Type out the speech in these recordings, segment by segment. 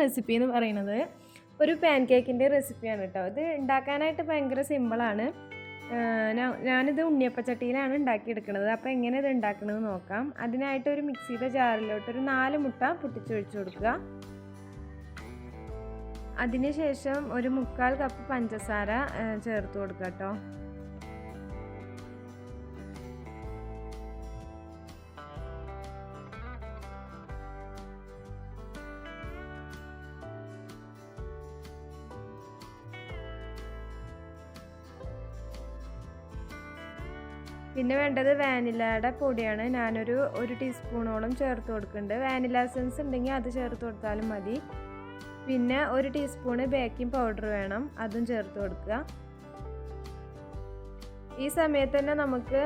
Recipe എന്ന് പറയുന്നത് ഒരു പാൻ കേക്കിന്റെ റെസിപ്പിയാണ് കേട്ടോ. ഇത് ഉണ്ടാക്കാനായിട്ട് ഭയങ്കര സിമ്പിളാണ് ഞാനിത് ഉണ്ണിയപ്പച്ചട്ടിയിലാണ് ഉണ്ടാക്കിയെടുക്കുന്നത്. അപ്പോൾ എങ്ങനെ ഇത് ഉണ്ടാക്കണമെന്ന് നോക്കാം. അതിനായിട്ട് ഒരു മിക്സിയുടെ ജാറിലോട്ട് ഒരു നാല് മുട്ട പൊട്ടിച്ചൊഴിച്ചു കൊടുക്കുക. അതിനുശേഷം ഒരു മുക്കാൽ കപ്പ് പഞ്ചസാര ചേർത്ത് കൊടുക്കുക കേട്ടോ. പിന്നെ വേണ്ടത് വാനിലയുടെ പൊടിയാണ്. ഞാനൊരു ഒരു ടീസ്പൂണോളം ചേർത്ത് കൊടുക്കുന്നുണ്ട്. വാനില എസൻസ് ഉണ്ടെങ്കിൽ അത് ചേർത്ത് കൊടുത്താലും മതി. പിന്നെ ഒരു ടീസ്പൂണ് ബേക്കിംഗ് പൗഡർ വേണം. അതും ചേർത്ത് കൊടുക്കുക. ഈ സമയത്ത് തന്നെ നമുക്ക്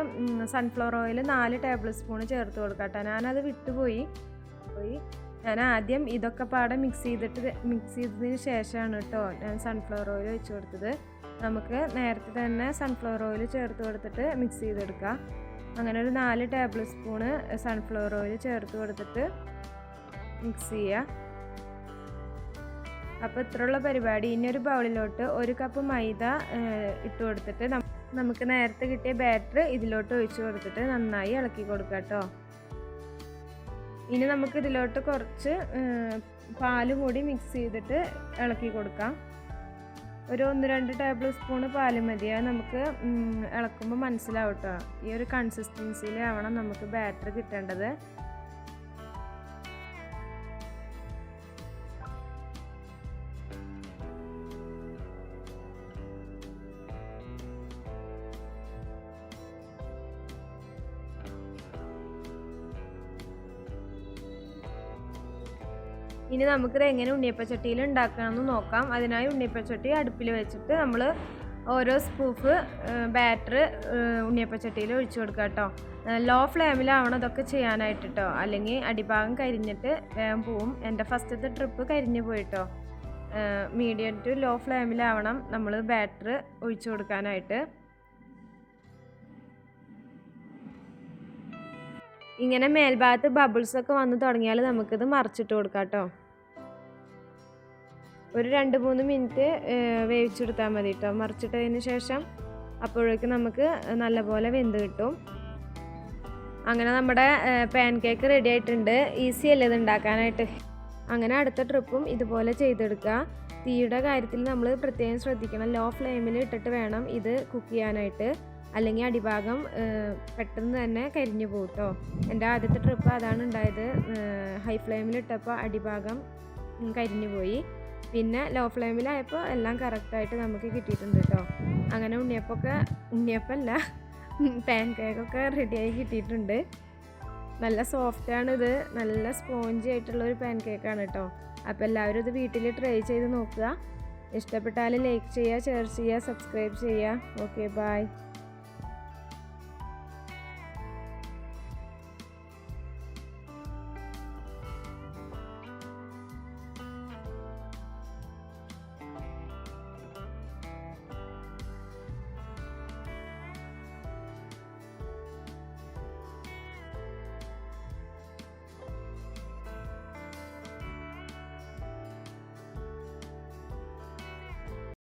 സൺഫ്ലവർ ഓയിൽ നാല് ടേബിൾ സ്പൂൺ ചേർത്ത് കൊടുക്കാം കേട്ടോ. ഞാനത് വിട്ടുപോയി. പോയി. ഞാൻ ആദ്യം ഇതൊക്കെ പാടെ മിക്സ് ചെയ്തിട്ട് മിക്സ് ചെയ്തതിന് ശേഷമാണ് കേട്ടോ ഞാൻ സൺഫ്ലവർ ഓയിൽ വെച്ച് കൊടുത്തത്. നമുക്ക് നേരത്തെ തന്നെ സൺഫ്ലവർ ഓയിൽ ചേർത്ത് കൊടുത്തിട്ട് മിക്സ് ചെയ്തെടുക്കാം. അങ്ങനെ ഒരു നാല് ടേബിൾ സ്പൂണ് സൺഫ്ലവർ ഓയിൽ ചേർത്ത് കൊടുത്തിട്ട് മിക്സ് ചെയ്യുക അപ്പോൾ ഇത്രയുള്ള പരിപാടി. ഇനി ഒരു ബൗളിലോട്ട് ഒരു കപ്പ് മൈദ ഇട്ട് കൊടുത്തിട്ട് നമുക്ക് നേരത്തെ കിട്ടിയ ബാറ്റർ ഇതിലോട്ട് ഒഴിച്ചു കൊടുത്തിട്ട് നന്നായി ഇളക്കി കൊടുക്കാം കേട്ടോ ഇനി നമുക്ക് ഇതിലോട്ട് കുറച്ച് പാലും കൂടി മിക്സ് ചെയ്തിട്ട് ഇളക്കി കൊടുക്കാം. ഒരു ഒന്ന് രണ്ട് ടേബിൾ സ്പൂണ് പാൽ മതിയായ നമുക്ക് ഇളക്കുമ്പോൾ മനസ്സിലാവും ഈ ഒരു കൺസിസ്റ്റൻസിയിലാവണം നമുക്ക് ബാറ്റർ കിട്ടേണ്ടത്. ഇനി നമുക്കിത് എങ്ങനെ ഉണ്ണിയപ്പച്ചട്ടിയിൽ ഉണ്ടാക്കാമെന്ന് നോക്കാം. അതിനായി ഉണ്ണിയപ്പച്ചട്ടി അടുപ്പിൽ വെച്ചിട്ട് നമ്മൾ ഓരോ സ്പൂഫ് ബാറ്റർ ഉണ്ണിയപ്പച്ചട്ടിയിൽ ഒഴിച്ചു കൊടുക്കുക കേട്ടോ. ലോ ഫ്ലെയിമിലാവണം ഇതൊക്കെ ചെയ്യാനായിട്ട് കേട്ടോ. അല്ലെങ്കിൽ അടിഭാഗം കരിഞ്ഞിട്ട് വേഗം പോവും. എന്റെ ഫസ്റ്റത്തെ ട്രിപ്പ് കരിഞ്ഞു പോയിട്ടോ മീഡിയം ടു ലോ ഫ്ലെയിമിലാവണം നമ്മൾ ബാറ്റർ ഒഴിച്ചു കൊടുക്കാനായിട്ട്. ഇങ്ങനെ മേൽഭാഗത്ത് ബബിൾസൊക്കെ വന്ന് തുടങ്ങിയാൽ നമുക്കിത് മറിച്ചിട്ട് കൊടുക്കാം കേട്ടോ. ഒരു രണ്ട് മൂന്ന് മിനിറ്റ് വേവിച്ചെടുത്താൽ മതി കേട്ടോ മറിച്ചിട്ടതിന് ശേഷം അപ്പോഴേക്കും നമുക്ക് നല്ലപോലെ വെന്ത് കിട്ടും. അങ്ങനെ നമ്മുടെ പാൻ കേക്ക് റെഡി ആയിട്ടുണ്ട്. ഈസി അല്ലേ ഇത് ഉണ്ടാക്കാനായിട്ട്? അങ്ങനെ അടുത്ത ട്രിപ്പും ഇതുപോലെ ചെയ്തെടുക്കുക തീയുടെ കാര്യത്തിൽ നമ്മൾ പ്രത്യേകം ശ്രദ്ധിക്കണം. ലോ ഫ്ലെയിമിൽ ഇട്ടിട്ട് വേണം ഇത് കുക്ക് ചെയ്യാനായിട്ട്. അല്ലെങ്കിൽ അടിഭാഗം പെട്ടെന്ന് തന്നെ കരിഞ്ഞു പോകും കേട്ടോ എന്റെ ആദ്യത്തെ ട്രിപ്പ് അതാണ് ഉണ്ടായത്. ഹൈ ഫ്ലെയിമിൽ ഇട്ടപ്പോൾ അടിഭാഗം കരിഞ്ഞു പോയി. പിന്നെ ലോ ഫ്ലെയിമിലായപ്പോൾ എല്ലാം കറക്റ്റായിട്ട് നമുക്ക് കിട്ടിയിട്ടുണ്ട് കേട്ടോ അങ്ങനെ ഉണ്ണിയപ്പൊക്കെ ഉണ്ണിയപ്പല്ല പാൻ കേക്കൊക്കെ റെഡിയായി കിട്ടിയിട്ടുണ്ട്. നല്ല സോഫ്റ്റാണ് ഇത് നല്ല സ്പോഞ്ചി ആയിട്ടുള്ള ഒരു പാൻ കേക്കാണ് കേട്ടോ അപ്പോൾ എല്ലാവരും ഇത് വീട്ടിൽ ട്രൈ ചെയ്ത് നോക്കുക. ഇഷ്ടപ്പെട്ടാൽ ലൈക്ക് ചെയ്യുക ഷെയർ ചെയ്യുക സബ്സ്ക്രൈബ് ചെയ്യുക. Okay bye